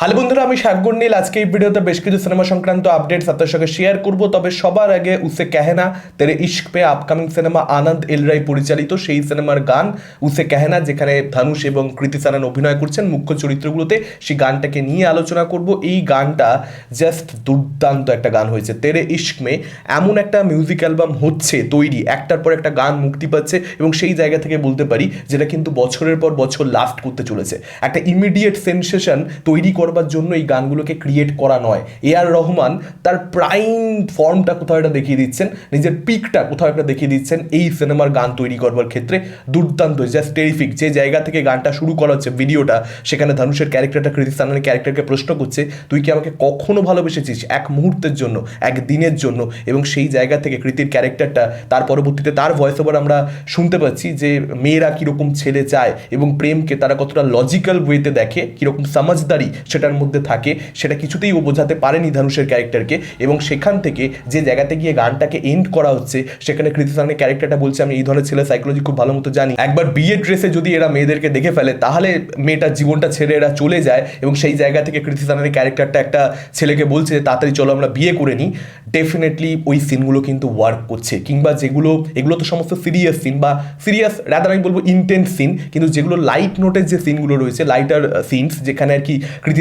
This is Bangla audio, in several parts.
হ্যালো বন্ধুরা, আমি শাকগুর নীল। আজকে এই ভিডিওতে বেশ কিছু সিনেমা সংক্রান্ত আপডেটস আপনার সঙ্গে শেয়ার করব। তবে সবার আগে উসে কেহেনা, তেরে ইশক পে আপকামিং সিনেমা আনন্দ এলরাই পরিচালিত। সেই সিনেমার গান উসে কেহেনা, যেখানে ধানুষ এবং কৃতি সানান অভিনয় করছেন। মুখ্য চরিত্রগুলোতে সেই গানটাকে নিয়ে আলোচনা করব। এই গানটা জাস্ট দুর্দান্ত একটা গান হয়েছে। তেরে ইশক মে এমন একটা মিউজিক অ্যালবাম হচ্ছে তৈরি। একটার পর একটা গান মুক্তি পাচ্ছে এবং সেই জায়গা থেকে বলতে পারি, যেটা কিন্তু বছরের পর বছর লাস্ট করতে চলেছে। একটা ইমিডিয়েট সেন্সেশন তৈরি করবার জন্য এই গানগুলোকে ক্রিয়েট করা নয়। এ আর রহমান তার প্রাইম ফর্মটা কোথাও একটা দেখিয়ে দিচ্ছেন, নিজের পিকটা কোথাও একটা দেখিয়ে দিচ্ছেন এই সিনেমার গান তৈরি করবার ক্ষেত্রে। দুর্দান্ত জাস্ট টেরিফিক যে জায়গা থেকে গানটা শুরু করা হচ্ছে ভিডিওটা সেখানে ধানুষের ক্যারেক্টারটা কৃতি সানানের ক্যারেক্টারকে প্রশ্ন করছে, তুই কি আমাকে কখনো ভালোবেসেছিস এক মুহূর্তের জন্য, এক দিনের জন্য? এবং সেই জায়গা থেকে কৃতির ক্যারেক্টারটা, তার পরবর্তীতে তার ভয়েস ওভার আমরা শুনতে পাচ্ছি যে মেয়েরা কীরকম ছেলে চায় এবং প্রেমকে তারা কতটা লজিক্যাল ওয়েতে দেখে, কীরকম সমাজদারি সেটার মধ্যে থাকে, সেটা কিছুতেই ও বোঝাতে পারেনি ধানুষের ক্যারেক্টারকে এবং সেখান থেকে যে জায়গাতে গিয়ে গানটাকে এন্ড করা হচ্ছে, সেখানে কৃতি সানানের ক্যারেক্টারটা বলছে, আমি এই ধরনের ছেলে সাইকোলজি খুব ভালো মতো জানি। একবার বিয়ে ড্রেসে যদি এরা মেয়েদেরকে দেখে ফেলে, তাহলে মেয়েটার জীবনটা ছেড়ে এরা চলে যায় এবং সেই জায়গা থেকে কৃতি সানানের ক্যারেক্টারটা একটা ছেলেকে বলছে, তাড়াতাড়ি চলো, আমরা বিয়ে করে নিই। ডেফিনেটলি ওই সিনগুলো কিন্তু ওয়ার্ক করছে কিংবা যেগুলো, এগুলো তো সমস্ত সিরিয়াস সিন বা সিরিয়াস রাদার আমি বলব ইন্টেন্স সিন কিন্তু যেগুলো লাইট নোটের যে সিনগুলো রয়েছে লাইটার সিনস যেখানে আর কি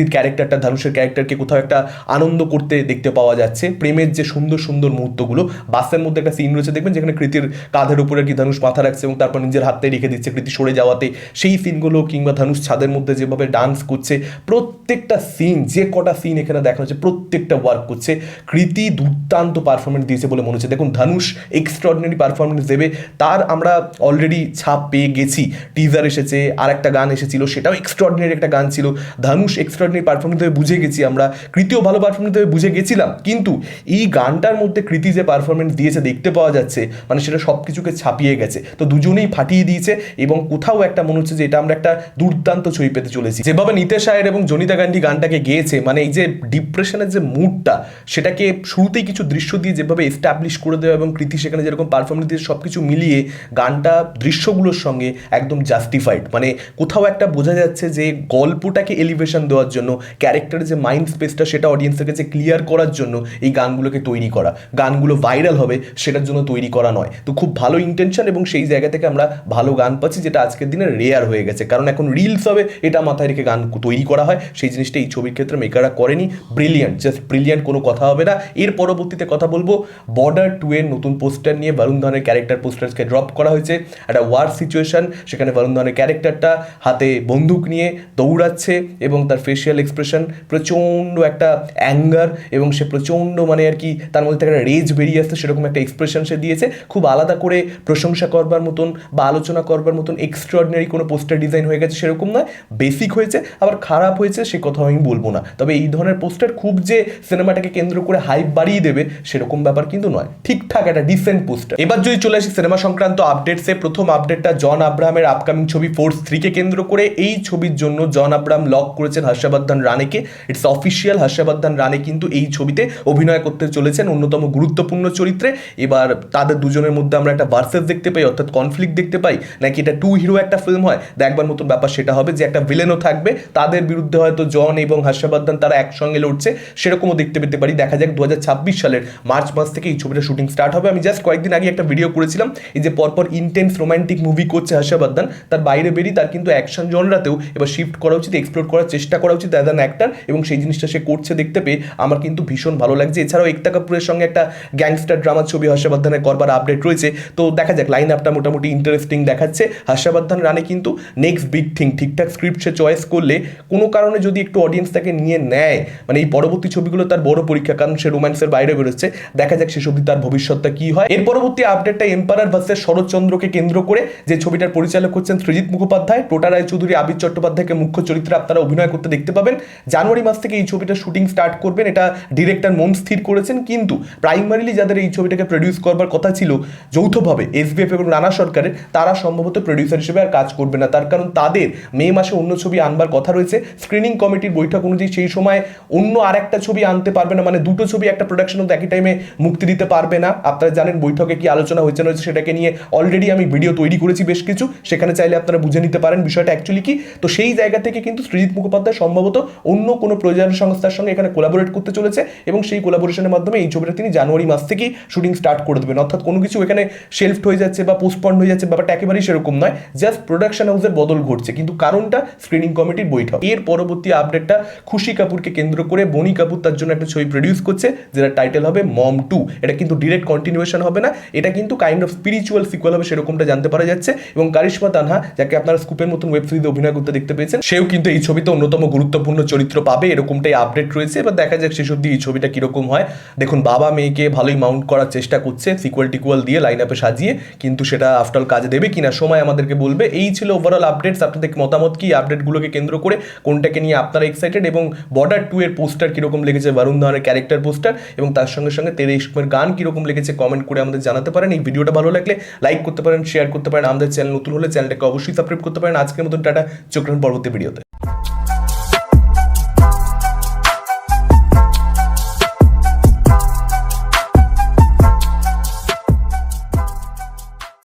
কৃতির ক্যারেক্টারটা ধানুষের ক্যারেক্টারকে কোথাও একটা আনন্দ করতে দেখতে পাওয়া যাচ্ছে। প্রেমের যে সুন্দর সুন্দর মুহূর্তগুলো, বাসের মধ্যে একটা সিন রয়েছে, দেখবেন যেখানে কৃতির কাঁধের উপরে কি ধানুষ মাথা রাখছে এবং তারপর নিজের হাতে রেখে দিচ্ছে কৃতি সরে যাওয়াতে। সেই সিনগুলো কিংবা ধানুষ ছাদের মধ্যে যেভাবে ডান্স করছে, প্রত্যেকটা সিন যে কটা সিন এখানে দেখানো হচ্ছে, প্রত্যেকটা ওয়ার্ক করছে। কৃতি দুর্দান্ত পারফরমেন্স দিয়েছে বলে মনে হচ্ছে। দেখুন ধানুষ এক্সট্রাঅর্ডিনারি পারফরমেন্স দেবে, তার আমরা অলরেডি ছাপ পেয়ে গেছি। টিজার এসেছে আর একটা গান এসেছিল, সেটাও এক্সট্রাঅর্ডিনারি একটা গান ছিল। ধানুষ এক্সট্রাঅর্ডিনারি পারফরমেন্স দেবে বুঝে গেছি আমরা। কৃতিও ভালো পারফরমেন্স দেবে বুঝে গেছিলাম। কিন্তু এই গানটার মধ্যে কৃতি যে পারফরমেন্স দিয়েছে, দেখতে পাওয়া যাচ্ছে মানে সেটা সব কিছুকে ছাপিয়ে গেছে। তো দুজনেই ফাটিয়ে দিয়েছে এবং কোথাও একটা মনে হচ্ছে যে এটা আমরা একটা দুর্দান্ত ছবি পেতে চলেছি। যেভাবে নিতেশ আয়ের এবং জনিতা গান্ধী গানটাকে গেয়েছে মানে এই যে ডিপ্রেশনের যে মুডটা সেটাকে শুরুতেই কিছু দৃশ্য দিয়ে যেভাবে এস্টাবলিশ করে দেওয়া এবং কৃতি সেখানে যেরকম পারফরমেন্স দিয়ে সব কিছু মিলিয়ে গানটা দৃশ্যগুলোর সঙ্গে একদম জাস্টিফাইড মানে কোথাও একটা বোঝা যাচ্ছে যে গল্পটাকে এলিভেশন দেওয়ার জন্য ক্যারেক্টারের যে মাইন্ড স্পেসটা সেটা অডিয়েন্সের কাছে ক্লিয়ার করার জন্য এই গানগুলোকে তৈরি করা। গানগুলো ভাইরাল হবে, সেটার জন্য তৈরি করা নয়। তো খুব ভালো ইন্টেনশন এবং সেই জায়গা থেকে আমরা ভালো গান পাচ্ছি, যেটা আজকের দিনে রেয়ার হয়ে গেছে। কারণ এখন রিলস হবে, এটা মাথায় রেখে গান তৈরি করা হয়। সেই জিনিসটা এই ছবির ক্ষেত্রে মেকাররা করেনি। ব্রিলিয়ান্ট জাস্ট ব্রিলিয়ান্ট কোনো কথা হবে না। এর পরবর্তীতে কথা বলব বর্ডার টু এর নতুন পোস্টার নিয়ে বরুণ ধরনের ক্যারেক্টার পোস্টারকে ড্রপ করা হয়েছে। একটা ওয়ার সিচুয়েশন সেখানে বরুণ ধরনের ক্যারেক্টারটা হাতে বন্দুক নিয়ে দৌড়াচ্ছে এবং তার ফেসিয়াল এক্সপ্রেশন প্রচণ্ড একটা অ্যাঙ্গার এবং সে প্রচণ্ড মানে আর কি তার মধ্যে একটা রেজ বেরিয়ে আসছে, সেরকম একটা এক্সপ্রেশন সে দিয়েছে। খুব আলাদা করে প্রশংসা করবার মতন বা আলোচনা করবার মতন এক্সট্রাঅর্ডিনারি কোনো পোস্টার ডিজাইন হয়ে গেছে সেরকম নয়। বেসিক হয়েছে, আবার খারাপ হয়েছে সে কথা আমি বলব না। তবে এই ধরনের পোস্টার খুব যে সিনেমাটাকে কেন্দ্র করে হাইপ বাড়িয়ে দেবে, সেরকম ব্যাপার কিন্তু নয়। ঠিকঠাক একটা ডিসেন্ট পোস্টার এবার যদি চলে আসি সিনেমা সংক্রান্ত আপডেটসে প্রথম আপডেটটা জন আব্রাহামের আপকামিং ছবি ফোর্স থ্রিকে কেন্দ্র করে, এই ছবির জন্য জন আব্রাহাম লক করেছেন হর্ষবর্ধন রানেকে ইটস অফিসিয়াল হর্ষবর্ধন রানে কিন্তু এই ছবিতে অভিনয় করতে চলেছেন অন্যতম গুরুত্বপূর্ণ চরিত্রে। এবার তাদের দুজনের মধ্যে আমরা একটা ভার্সেস দেখতে পাই, অর্থাৎ কনফ্লিক্ট দেখতে পাই, নাকি এটা টু হিরো একটা ফিল্ম হয়? দেখবার মতন ব্যাপার সেটা হবে যে একটা ভিলেনও থাকবে, তাদের বিরুদ্ধে হয়তো জন এবং হর্ষবর্ধন তারা একসঙ্গে লড়ছে, সেরকমও দেখতে পেতে পারি। দেখা যাক দু হাজার ছাব্বিশ সালের মার্চ মাস থেকে এই ছবিটা শুটিং স্টার্ট হবে। আমি জাস্ট কয়েকদিন আগে একটা ভিডিও করেছিলাম, এই যে পরপর ইন্টেন্স রোমান্টিক মুভি করছে হর্ষবর্ধন তার বাইরে বেরিয়ে তার কিন্তু অ্যাকশন জনরাতেও এবার শিফট করা উচিত এক্সপ্লোর করার চেষ্টা করা উচিত। অ্যাজ অ্যান অ্যাক্টার এবং সেই জিনিসটা সে করছে দেখতে পেয়ে আমার কিন্তু ভীষণ ভালো লাগছে। এছাড়াও একতা কাপুরের সঙ্গে একটা গ্যাংস্টার ড্রামার ছবি হর্ষবর্ধনের করবার আপডেট রয়েছে। তো দেখা যাক লাইন আপটা মোটামুটি ইন্টারেস্টিং দেখাচ্ছে। হর্ষবর্ধন রানে কিন্তু নেক্সট বিগ থিং ঠিকঠাক স্ক্রিপ্ট সে চয়েস করলে কোনো কারণে যদি একটু অডিয়েন্স তাকে নিয়ে নেয় মানে এই পরবর্তী ছবিগুলো তার বড় পরীক্ষা, কারণ সে রোম্যান্সের বাইরে বেরোচ্ছে। দেখা যাক সে ছবি তার ভবিষ্যৎটা কি হয়। এর পরবর্তী আপডেটটা এম্পায়ার ভার্সেস শরৎচন্দ্রকে কেন্দ্র করে যে ছবিটার পরিচালক হচ্ছেন সৃজিৎ মুখোপাধ্যায় টোটা রায় চৌধুরী আবির চট্টোপাধ্যায়কে মুখ্য চরিত্রে আপনারা অভিনয় করতে দেখতে পাবেন। জানুয়ারি মাস থেকে এই ছবিটা শুটিং স্টার্ট করবেন। এটা ডিরেক্টর মন স্থির করেছেন। কিন্তু প্রাইমারিলি যাদের এই ছবিটাকে প্রডিউস করবার কথা ছিল যৌথভাবে এসবিএফ এবং রানা সরকারের, তারা সম্ভবত প্রডিউসার হিসেবে আর কাজ করবে না। তার কারণ তাদের মে মাসে অন্য ছবি আনবার কথা রয়েছে। স্ক্রিনিং কমিটির বৈঠক অনুযায়ী সেই সময় অন্য আরেকটা ছবি আনতে পারবে না। মানে দুটো ছবি একটা প্রোডাকশন একই টাইমে মুক্তি দিতে পারবে না। আপনারা জানেন বৈঠকে কি আলোচনা হয়েছে, না সেটাকে নিয়ে অলরেডি আমি ভিডিও তৈরি করেছি বেশ কিছু। সেখানে চাইলে আপনারা বুঝে নিতে পারেন বিষয়টা অ্যাকচুয়ালি কি। তো সেই জায়গা থেকে কিন্তু সৃজিৎ মুখোপাধ্যায় সম্ভবত সম্ভবত অন্য কোনো প্রযোজনা সংস্থার সঙ্গে এখানে কোলাবোরেট করতে চলেছে এবং সেই কোলাবোরেশনের মাধ্যমে এই ছবিটা তিনি জানুয়ারি মাস থেকেই শুটিং স্টার্ট করে দেবেন। অর্থাৎ কোনো কিছু এখানে শেলফট হয়ে যাচ্ছে বা পোস্টপন্ড হয়ে যাচ্ছে ব্যাপারটা একেবারেই সেরকম নয় জাস্ট প্রোডাকশন হাউসের বদল ঘটছে। কিন্তু কারণটা স্ক্রিনিং কমিটির বৈঠক। এর পরবর্তী আপডেটটা খুশি কাপুরকে কেন্দ্র করে বনি কাপুর তার জন্য একটা ছবি প্রডিউস করছে যেটা টাইটেল হবে মম টু এটা কিন্তু ডিরেক্ট কন্টিনিউশন হবে না, এটা কিন্তু কাইন্ড অফ স্পিরিচুয়াল সিকুয়াল হবে সেরকমটা জানতে পারা যাচ্ছে। এবং কারিশমা তানহা, যাকে আপনারা স্কুপের মতন ওয়েব সিরিজে অভিনয় করতে দেখতে পেয়েছেন, সেও কিন্তু এই ছবিতে অন্যতম গুরুত্বপূর্ণ চরিত্র পাবে, এরকমটাই আপডেট রয়েছে। এবার দেখা যাক শেষ অব্দি এই ছবিটা কীরকম হয়। দেখুন, বাবা মেয়েকে ভালোই মাউন্ট করার চেষ্টা করছে সিকুয়াল টিকুয়াল দিয়ে লাইন আপে সাজিয়ে, কিন্তু সেটা আফটার কাজে দেবে কিনা সময় আমাদেরকে বলবে। এই ছিল ওভারঅল আপডেটস আপনাদের মতামত কি? আপডেটগুলোকে কেন্দ্র করে কোনটাকে নিয়ে আপনারা এক্সাইটেড এবং বর্ডার টু এর পোস্টার কীরকম লেগেছে? বরুণ ধাওয়ানের ক্যারেক্টার পোস্টার এবং তার সঙ্গে সঙ্গে তেরে ইস্কমের গান কীরকম লেগেছে? কমেন্ট করে আমাদের জানাতে পারেন। এই ভিডিওটা ভালো লাগলে লাইক করতে পারেন শেয়ার করতে পারেন। আমাদের চ্যানেল নতুন হলে চ্যানেলটাকে অবশ্যই সাবস্ক্রাইব করতে পারেন। আজকের মতন টাটা। চোখ পরবর্তী ভিডিওতে